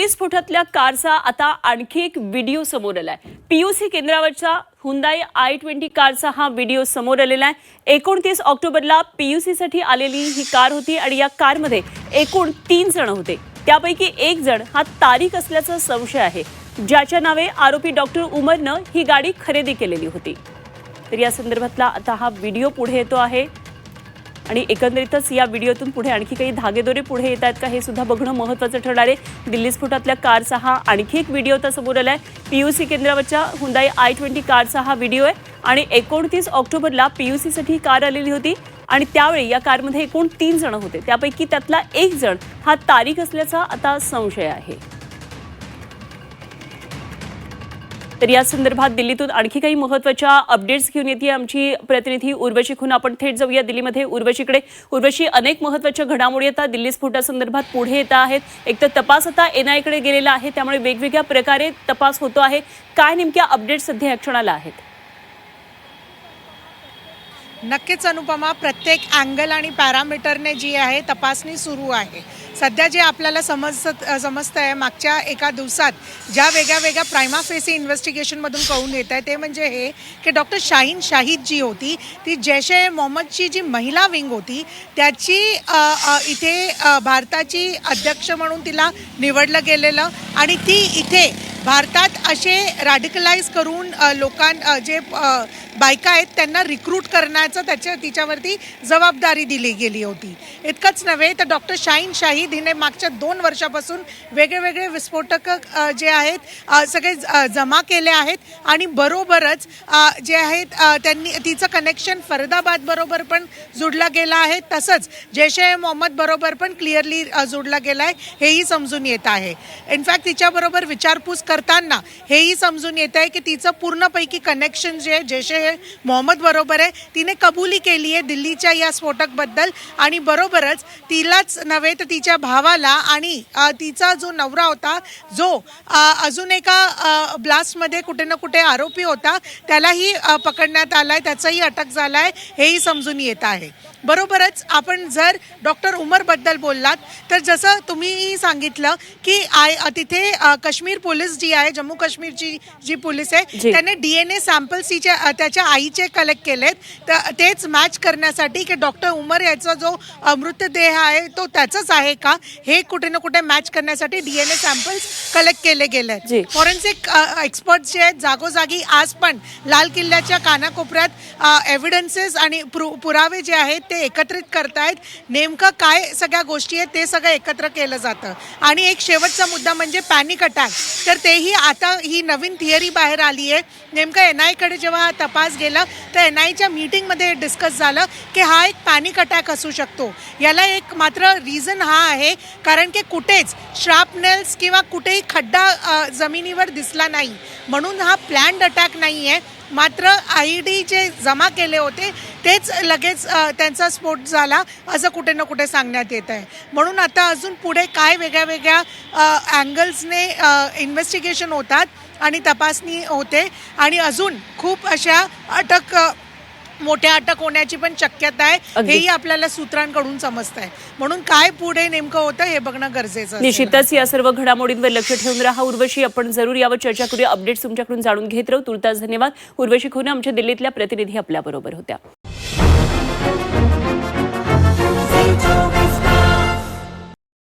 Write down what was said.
स्फोटातल्या कारचा आता आणखी एक व्हिडिओ समोर आलाय. पीयूसी केंद्रावरच्या हुंदाई आय ट्वेंटी कारचा हा व्हिडिओ समोर आलेला आहे. एकोणतीस ऑक्टोबरला पीयूसीसाठी आलेली ही कार होती आणि या कारमध्ये एकूण तीन जण होते. त्यापैकी एक जण हा तारीख असल्याचा संशय आहे. ज्याच्या नावे आरोपी डॉक्टर उमरनं ही गाडी खरेदी केलेली होती. तर या संदर्भातला आता हा व्हिडिओ पुढे येतो आहे. आणि एकंदरीतच या व्हिडिओतून पुढे आणखी काही धागेदोरे पुढे येत आहेत का हे सुद्धा बघणं महत्त्वाचं ठरणार आहे. दिल्ली स्फोटातल्या कारचा हा आणखी एक व्हिडिओ आता समोर यू सी केंद्रावरच्या हुंदाई आय ट्वेंटी कारचा हा व्हिडिओ आहे आणि एकोणतीस ऑक्टोबरला पी यू पीयूसीसाठी कार आलेली होती आणि त्यावेळी या कारमध्ये एकूण तीन जण होते. त्यापैकी त्यातला एक जण हा तारीख असल्याचा आता संशय आहे. तर या संदर्भात दिल्लीतून आणखी काही महत्त्वाच्या अपडेट्स घेऊन येते आमची प्रतिनिधी उर्वशी खून आपण थेट जाऊया दिल्लीमध्ये. उर्वशीकडे उर्वशी अनेक महत्त्वाच्या घडामोडी आता दिल्ली स्फोटासंदर्भात पुढे येत आहेत. एक तर तपास आता एनआयकडे गेलेला आहे त्यामुळे वेगवेगळ्या प्रकारे तपास होतो आहे. काय नेमक्या अपडेट्स सध्या या क्षणाला आहेत? नक्कीच अनुपमा प्रत्येक अँगल आणि पॅरामीटरने जी आहे तपासणी सुरू आहे. सध्या जे आपल्याला समजत समजतं आहे मागच्या एका दिवसात ज्या वेगळ्या वेगळ्या प्रायमा फेसी इन्व्हेस्टिगेशनमधून कळून येत आहे ते म्हणजे हे की डॉक्टर शाहीन शाहीद जी होती ती जैश ए मोहम्मदची जी महिला विंग होती त्याची इथे भारताची अध्यक्ष म्हणून तिला निवडलं गेलेलं आणि ती इथे भारतात असे रॅडिकलाइज करून लोकां जे बायका आहेत त्यांना रिक्रूट करण्याचं त्याच्या तिच्यावरती जबाबदारी दिली गेली होती. इतकंच नव्हे तर डॉक्टर शाहीन शाहीद हिने मागच्या दोन वर्षापासून वेगळे वेगळे विस्फोटक जे आहेत सगळे ज- जमा केले आहेत आणि बरोबरच जे आहेत त्यांनी तिचं कनेक्शन फरीदाबाद बरोबर पण जुडलं गेलं आहे तसंच जैश ए मोहम्मद बरोबर पण क्लिअरली जुडला गेला आहे हेही समजून येत आहे. इनफॅक्ट तिच्याबरोबर विचारपूस कर करताना हेही समजून येत आहे की तिचं पूर्णपैकी कनेक्शन जे आहे जैश हे मोहम्मद बरोबर आहे तिने कबुली केली आहे दिल्लीच्या या स्फोटकबद्दल. आणि बरोबरच तिलाच नव्हे तर तिच्या भावाला आणि तिचा जो नवरा होता जो अजून एका ब्लास्टमध्ये कुठे ना कुठे आरोपी होता त्यालाही पकडण्यात आला आहे त्याचाही अटक झाला आहे हेही समजून येत आहे. बरोबरच आपण जर डॉक्टर उमरबद्दल बोललात तर जसं तुम्हीही सांगितलं की आय तिथे काश्मीर पोलीस जी आहे जम्मू काश्मीरची जी पोलीस आहे. त्याने डी एन ए सॅम्पल्स तिच्या त्याच्या आईचे कलेक्ट केलेत तर तेच मॅच करण्यासाठी की डॉक्टर उमर याचा जो मृतदेह आहे तो त्याचाच आहे का हे कुठे ना कुठे मॅच करण्यासाठी D N A samples collect केले गेले. आहेत फॉरेन्सिक एक्सपर्ट जे आहेत जागोजागी आज पण लाल किल्ल्याच्या कानाकोपऱ्यात एव्हिडन्सेस आणि पुर- पुरावे जे आहेत ते ते एकत्रित करतायत. नेमकं काय सगळ्या गोष्टी आहेत ते सगळं एकत्र केलं जातं. आणि एक शेवटचा मुद्दा म्हणजे पॅनिक अटॅक तर तेही आता ही नवीन थिअरी बाहेर आली आहे नेमकं एन आयकडे जेव्हा तपास गेला तर एन आयच्या मीटिंगमध्ये डिस्कस झालं की हा एक पॅनिक अटॅक असू शकतो. याला एक मात्र रिझन हा आहे कारण की कुठेच श्रापनेल्स किंवा कुठेही खड्डा जमिनीवर दिसला नाही. म्हणून हा प्लॅन्ड अटॅक नाही आहे मात्र आय डी जे जमा केले होते तेच लगेच त्यांचा स्फोट झाला असं कुठे ना कुठे सांगण्यात येत आहे. म्हणून आता अजून पुढे काय वेगळ्या वेगळ्या अँगल्सने इन्व्हेस्टिगेशन होतात आणि तपासणी होते. आणि अजून खूप अशा अटक मोठ्या अटक होण्याची पण शक्यता आहे. हेही आपल्याला सूत्रांकडून समजत आहे म्हणून काय पुढे नेमकं होतं हे बघणं गरजेचं. निश्चितच या सर्व घडामोडींवर लक्ष ठेवून राहा. उर्वशी आपण जरूर यावर चर्चा करूया. अपडेट्स तुमच्याकडून जाणून घेत राहू. तुर्तास धन्यवाद. उर्वशी खुने आमच्या दिल्लीतल्या प्रतिनिधी आपल्याबरोबर होत्या.